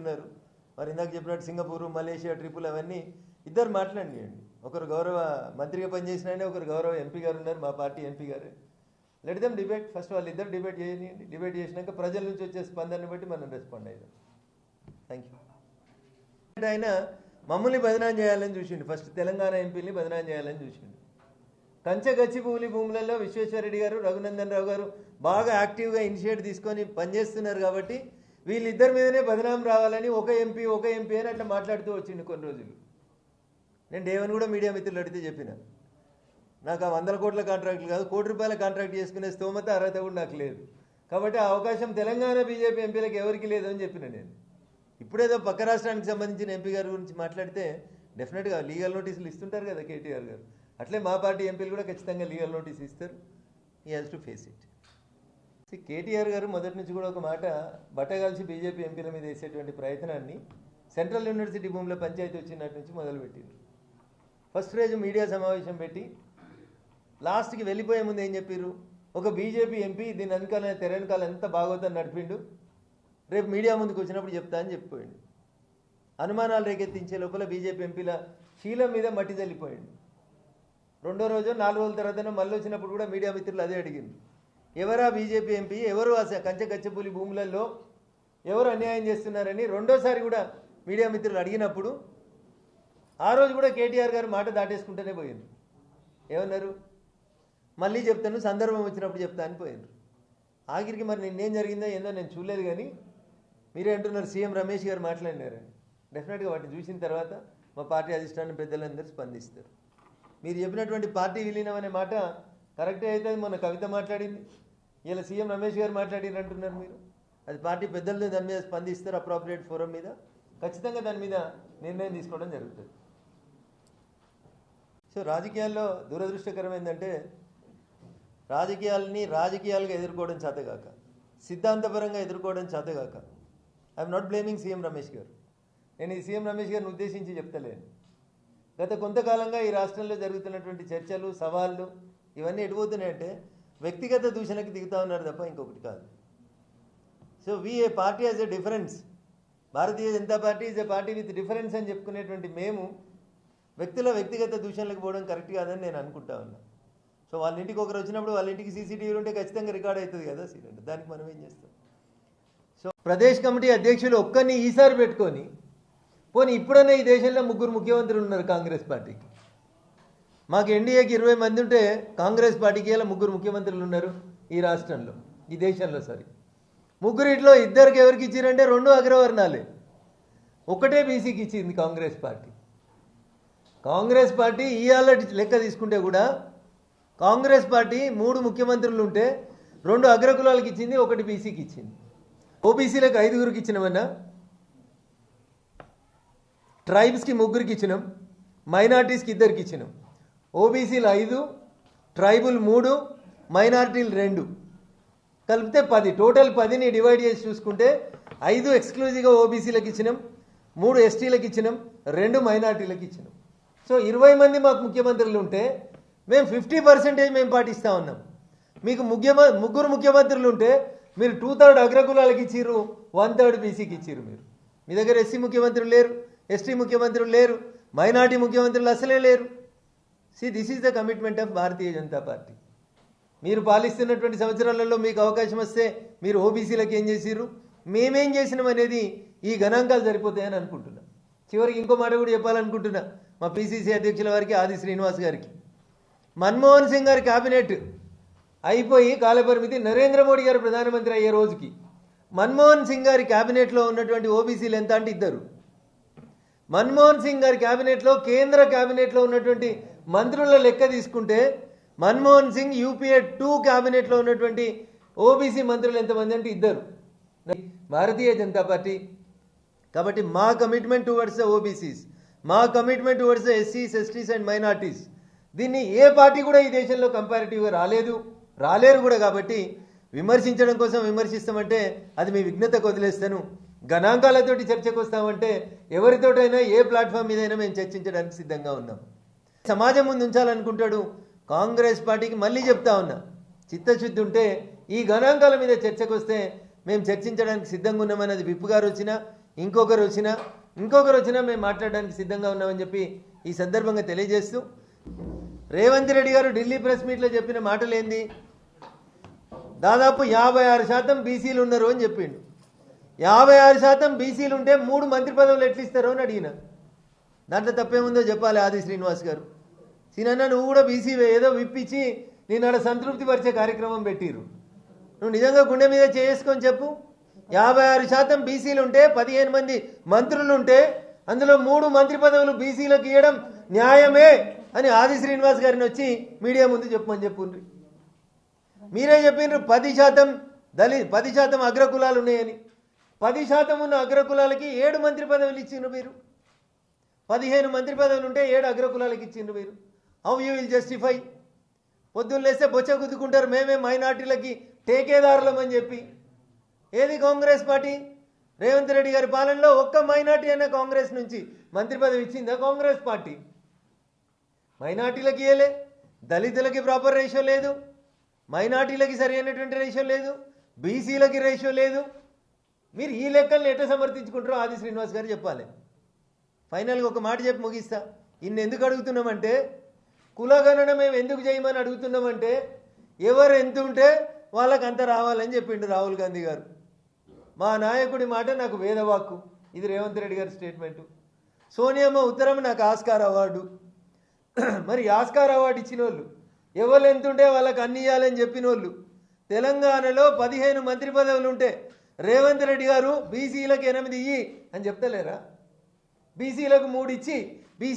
ఉన్నారు మరి ఇందాక చెప్పినట్టు సింగపూర్ మలేషియా ట్రిపుల్ అవన్నీ ఇద్దరు మాట్లాడియండి ఒకరు గౌరవ మంత్రిగా పనిచేసిన ఆయన ఒకరు గౌరవ ఎంపీ గారు ఉన్నారు మా పార్టీ ఎంపీ గారు. లెట్ దమ్ డిబేట్ ఫస్ట్ వాళ్ళు ఇద్దరు డిబేట్ చేయనియండి డిబేట్ చేసినాక ప్రజల నుంచి వచ్చే స్పందనని బట్టి మనం రెస్పాండ్ అయ్యాం. థ్యాంక్ యూ ఆయన మమ్మల్ని బదనాం చేయాలని చూసిండు. ఫస్ట్ తెలంగాణ ఎంపీని బదనాం చేయాలని చూసిండు. కంచె గచ్చిపూలి భూములలో విశ్వేశ్వరరెడ్డి గారు రఘునందన్ రావు గారు బాగా యాక్టివ్గా ఇనిషియేట్ తీసుకొని పనిచేస్తున్నారు కాబట్టి వీళ్ళిద్దరి మీదనే బదనాం రావాలని ఒక ఎంపీ ఒక ఎంపీ అని అట్లా మాట్లాడుతూ వచ్చిండు కొన్ని రోజులు. నేను డేవన్ కూడా మీడియా మిత్రులు అడిగితే చెప్పిన. నాకు ఆ వందల కోట్ల కాంట్రాక్ట్లు కాదు కోటి రూపాయల కాంట్రాక్ట్ చేసుకునే స్తోమత అర్హత కూడా నాకు లేదు. కాబట్టి ఆ అవకాశం తెలంగాణ బీజేపీ ఎంపీలకు ఎవరికి లేదని అని చెప్పిన నేను. ఇప్పుడేదో పక్క రాష్ట్రానికి సంబంధించిన ఎంపీ గారి గురించి మాట్లాడితే డెఫినెట్గా లీగల్ నోటీసులు ఇస్తుంటారు కదా కేటీఆర్ గారు. అట్లే మా పార్టీ ఎంపీలు కూడా ఖచ్చితంగా లీగల్ నోటీస్ ఇస్తారు. He has to face it KTR గారు మొదటి నుంచి కూడా ఒక మాట బట్టగాల్చి బీజేపీ ఎంపీల మీద వేసేటువంటి ప్రయత్నాన్ని సెంట్రల్ యూనివర్సిటీ భూమిలో పంచాయతీ వచ్చినట్టు నుంచి మొదలుపెట్టింది ఫస్ట్ రోజు మీడియా సమావేశం పెట్టి లాస్ట్కి వెళ్ళిపోయే ముందు ఏం చెప్పారు ఒక బీజేపీ ఎంపీ దీని వెనకాల తెర వెనకాల ఎంత బాగోతని నడిపిండు? రేపు మీడియా ముందుకు వచ్చినప్పుడు చెప్తా అని చెప్పిపోయిండు. అనుమానాలు రేకెత్తించే లోపల బీజేపీ ఎంపీల శీలం మీద మట్టి చల్లిపోయిండు రెండో రోజు నాలుగు రోజుల తర్వాత మళ్ళీ వచ్చినప్పుడు కూడా మీడియా మిత్రులు అదే అడిగింది ఎవరా బీజేపీ ఎంపీ? ఎవరు ఆ కంచె కచ్చపూలి భూములలో? ఎవరు అన్యాయం చేస్తున్నారని రెండోసారి కూడా మీడియా మిత్రులు అడిగినప్పుడు ఆ రోజు కూడా కేటీఆర్ గారు మాట దాటేసుకుంటూనే పోయింది ఏమన్నారు? మళ్ళీ చెప్తాను సందర్భం వచ్చినప్పుడు చెప్తా అని పోయారు ఆఖరికి మరి నిన్నేం జరిగిందో ఏందో నేను చూడలేదు కానీ మీరే అంటున్నారు సీఎం రమేష్ గారు మాట్లాడినారని. డెఫినెట్గా వాటిని చూసిన తర్వాత మా పార్టీ అధిష్టానం పెద్దలందరూ స్పందిస్తారు. మీరు చెప్పినటువంటి పార్టీ విలీనం అనే మాట కరెక్టే అయితే మొన్న కవిత మాట్లాడింది. ఇలా సీఎం రమేష్ గారు మాట్లాడిన అంటున్నారు మీరు. అది పార్టీ పెద్దలు దాని మీద స్పందిస్తారు అప్రాప్రియేట్ ఫోరం మీద. ఖచ్చితంగా దాని మీద నిర్ణయం తీసుకోవడం జరుగుతుంది. సో రాజకీయాల్లో దురదృష్టకరం ఏంటంటే రాజకీయాలని రాజకీయాలుగా ఎదుర్కోవడం చేతగాక సిద్ధాంతపరంగా ఎదుర్కోవడం చేతగాక. I'm not blaming CM Ramesh గారు. నేను ఈ సీఎం రమేష్ గారిని ఉద్దేశించి చెప్తలేను. గత కొంతకాలంగా ఈ రాష్ట్రంలో జరుగుతున్నటువంటి చర్చలు సవాళ్ళు ఇవన్నీ ఎటుపోతున్నాయంటే వ్యక్తిగత దూషణకి దిగుతా ఉన్నారు తప్ప ఇంకొకటి కాదు. So we a party as a difference Bharatiya Janata party is a party with difference అని చెప్పుకునేటువంటి మేము వ్యక్తుల వ్యక్తిగత దూషణలకు పోవడం కరెక్ట్ కాదని నేను అనుకుంటా ఉన్నా. సో వాళ్ళ ఇంటికి ఒకరు వచ్చినప్పుడు వాళ్ళ ఇంటికి సీసీటీవీలు ఉంటే ఖచ్చితంగా రికార్డ్ అవుతుంది కదా సీరెంట్ దానికి మనం ఏం చేస్తాం? సో ప్రదేశ్ కమిటీ అధ్యక్షులు ఒక్కరిని ఈసారి పెట్టుకొని పోనీ ఇప్పుడైనా ఈ దేశంలో ముగ్గురు ముఖ్యమంత్రులు ఉన్నారు కాంగ్రెస్ పార్టీకి. మాకు ఎన్డీఏకి ఇరవై మంది ఉంటే కాంగ్రెస్ పార్టీకి ఇలా ముగ్గురు ముఖ్యమంత్రులు ఉన్నారు? ఈ రాష్ట్రంలో ఈ దేశంలో సారీ ముగ్గురిట్లో ఇద్దరికి ఎవరికి ఇచ్చారంటే రెండు అగ్రవర్ణాలే. ఒకటే బీసీకి ఇచ్చింది కాంగ్రెస్ పార్టీ. కాంగ్రెస్ పార్టీ ఇవాళ లెక్క తీసుకుంటే కూడా కాంగ్రెస్ పార్టీ మూడు ముఖ్యమంత్రులు ఉంటే రెండు అగ్రకులాలకు ఇచ్చింది ఒకటి బీసీకి ఇచ్చింది. ఓబీసీలకు ఐదుగురికి ఇచ్చినామన్నా? ట్రైబ్స్కి ముగ్గురికి ఇచ్చినాం మైనార్టీస్కి ఇద్దరికి ఇచ్చినాం. ఓబీసీలు ఐదు ట్రైబుల్ మూడు మైనార్టీలు రెండు. కలిపితే పది. టోటల్ పదిని డివైడ్ చేసి చూసుకుంటే ఐదు ఎక్స్క్లూజివ్గా ఓబీసీలకు ఇచ్చినాం మూడు ఎస్టీలకు ఇచ్చినాం రెండు మైనార్టీలకు ఇచ్చినాం. సో ఇరవై మంది మాకు ముఖ్యమంత్రులు ఉంటే మేము ఫిఫ్టీ పర్సెంటేజ్ మేము పాటిస్తూ ఉన్నాం. మీకు ముఖ్యమ ముగ్గురు ముఖ్యమంత్రులు ఉంటే మీరు టూ థర్డ్ అగ్రకులాలకు ఇచ్చిర్రు వన్ థర్డ్ బీసీకి ఇచ్చిర్రు మీరు. మీ దగ్గర ఎస్సీ ముఖ్యమంత్రులు లేరు ఎస్టీ ముఖ్యమంత్రులు లేరు మైనార్టీ ముఖ్యమంత్రులు అసలే లేరు. See this is the commitment of Bharatiya Janata party మీరు పాలిస్తున్నటువంటి సంవత్సరాలలో మీకు అవకాశం వస్తే మీరు ఓబీసీలకు ఏం చేసిర్రు? మేమేం చేసినాం అనేది ఈ గణాంకాలు సరిపోతాయని అనుకుంటున్నా. చివరికి ఇంకో మాట కూడా చెప్పాలనుకుంటున్నా మా పిసిసి అధ్యక్షుల వారికి ఆది శ్రీనివాస్ గారికి. మన్మోహన్ సింగ్ గారి క్యాబినెట్ అయిపోయి కాలపరిమితి నరేంద్ర మోడీ గారు ప్రధానమంత్రి అయ్యే రోజుకి మన్మోహన్ సింగ్ గారి క్యాబినెట్లో ఉన్నటువంటి ఓబీసీలు ఎంత అంటే ఇద్దరు. మన్మోహన్ సింగ్ గారి క్యాబినెట్లో కేంద్ర క్యాబినెట్లో ఉన్నటువంటి మంత్రుల లెక్క తీసుకుంటే మన్మోహన్ సింగ్ యూపీఏ టూ క్యాబినెట్లో ఉన్నటువంటి ఓబీసీ మంత్రులు ఎంతమంది అంటే ఇద్దరు. భారతీయ జనతా పార్టీ. కాబట్టి మా కమిట్మెంట్ టువర్డ్స్ ద ఓబీసీస్ మా కమిట్మెంట్ టువర్డ్స్ ద ఎస్సీస్ ఎస్టీస్ అండ్ మైనార్టీస్. దీన్ని ఏ పార్టీ కూడా ఈ దేశంలో కంపారిటివ్గా రాలేదు రాలేరు కూడా కాబట్టి విమర్శించడం కోసం విమర్శిస్తామంటే అది మీ విఘ్నతకు వదిలేస్తాను. గణాంకాలతోటి చర్చకు వస్తామంటే ఎవరితోటైనా ఏ ప్లాట్ఫామ్ మీదైనా మేము చర్చించడానికి సిద్ధంగా ఉన్నాం. సమాజం ముందు ఉంచాలనుకుంటాడు. కాంగ్రెస్ పార్టీకి మళ్ళీ చెప్తా ఉన్నా. చిత్తశుద్ధి ఉంటే ఈ గణాంకాల మీద చర్చకు వస్తే మేము చర్చించడానికి సిద్ధంగా ఉన్నామన్నది విప్పు గారు వచ్చినా ఇంకొకరు వచ్చినా ఇంకొకరు వచ్చినా మేము మాట్లాడడానికి సిద్ధంగా ఉన్నామని చెప్పి ఈ సందర్భంగా తెలియజేస్తూ రేవంత్ రెడ్డి గారు ఢిల్లీ ప్రెస్ మీట్లో చెప్పిన మాటలు ఏంది దాదాపు యాభై ఆరు శాతం బీసీలు ఉన్నారు అని చెప్పిండు. యాభై ఆరు శాతం బీసీలు ఉంటే మూడు మంత్రి పదవులు ఎట్లా ఇస్తారు అని అడిగినా. దాంట్లో తప్పేముందో చెప్పాలి ఆది శ్రీనివాస్ గారు. సీనన్న నువ్వు కూడా బీసీ ఏదో విప్పించి నేను ఆడ సంతృప్తి పరిచే కార్యక్రమం పెట్టిరు నువ్వు నిజంగా గుండె మీద చేసుకొని చెప్పు. యాభై ఆరు శాతం బీసీలు ఉంటే పదిహేను మంది మంత్రులు ఉంటే అందులో మూడు మంత్రి పదవులు బీసీలకు ఇవ్వడం న్యాయమే అని ఆది శ్రీనివాస్ గారిని వచ్చి మీడియా ముందు చెప్పమని చెప్పుండ్రి. మీరే చెప్పిండ్రు పది శాతం దళి పది శాతం అగ్రకులాలు ఉన్నాయని పది శాతం ఉన్న అగ్రకులాలకి ఏడు మంత్రి పదవులు ఇచ్చిండ్రు మీరు. పదిహేను మంత్రి పదవులు ఉంటే ఏడు అగ్రకులాలకు ఇచ్చిండ్రు మీరు హౌ యూ విల్ జస్టిఫై పొద్దున్న లేస్తే బొచ్చ గుద్దుకుంటారు మేమే మైనార్టీలకి టేకేదారులమని చెప్పి. ఏది కాంగ్రెస్ పార్టీ? రేవంత్ రెడ్డి గారి పాలనలో ఒక్క మైనార్టీ అయినా కాంగ్రెస్ నుంచి మంత్రి పదవి ఇచ్చిందా కాంగ్రెస్ పార్టీ? మైనార్టీలకి ఇవ్వలే దళితులకి ప్రాపర్ రేషియో లేదు. మైనార్టీలకి సరి అయినటువంటి రేషియో లేదు. బీసీలకి రేషియో లేదు. మీరు ఈ లెక్కల్ని ఎట్లా సమర్థించుకుంటారో ఆది శ్రీనివాస్ గారు చెప్పాలి. ఫైనల్గా ఒక మాట చెప్పి ముగిస్తా. ఇన్ని ఎందుకు అడుగుతున్నామంటే కులగణన మేము ఎందుకు చేయమని అడుగుతున్నామంటే ఎవరు ఎంత ఉంటే వాళ్ళకి అంత రావాలని చెప్పిండు రాహుల్ గాంధీ గారు. మా నాయకుడి మాట నాకు వేదవాక్కు. ఇది రేవంత్ రెడ్డి గారి స్టేట్మెంటు సోనియమ్మ ఉత్తరం నాకు ఆస్కార్ అవార్డు. మరి ఆస్కార్ అవార్డు ఇచ్చిన వాళ్ళు ఎవరు ఎంత ఉంటే వాళ్ళకి అన్ని ఇవ్వాలని చెప్పిన వాళ్ళు తెలంగాణలో పదిహేను మంత్రి పదవులు ఉంటే రేవంత్ రెడ్డి గారు బీసీలకు ఎనిమిది ఇయ్యి అని చెప్తలేరా? బీసీలకు మూడు ఇచ్చి బీసీ